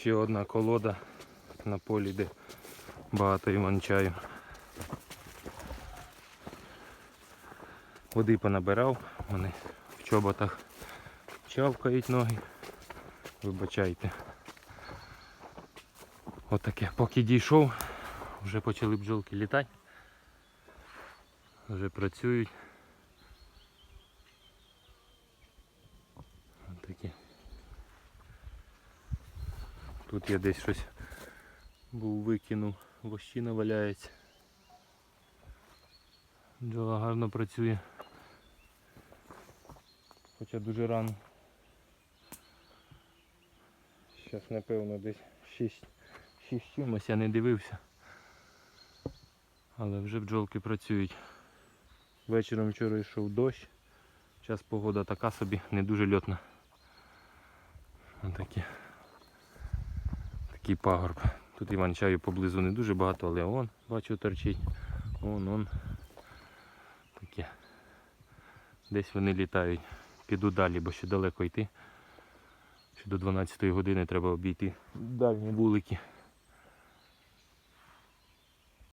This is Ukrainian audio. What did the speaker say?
Ще одна колода на полі, де багато іван-чаю. Води понабирав, вони в чоботах чавкають ноги. Вибачайте. Отаке. Поки дійшов, вже почали бджолки літати. Вже працюють. Отакі. Тут я десь щось був викинув, вощина валяється. Бджола гарно працює. Хоча дуже рано. Зараз напевно десь 6, 6 чимось, я не дивився. Але вже бджолки працюють. Вечором вчора йшов дощ. Зараз погода така собі, не дуже льотна. Отакі. Такий пагорб. Тут Іван чаю поблизу не дуже багато, але он, бачу, торчить. Он, он. Таке. Десь вони літають. Піду далі, бо ще далеко йти. Ще до 12 години треба обійти дальні вулики.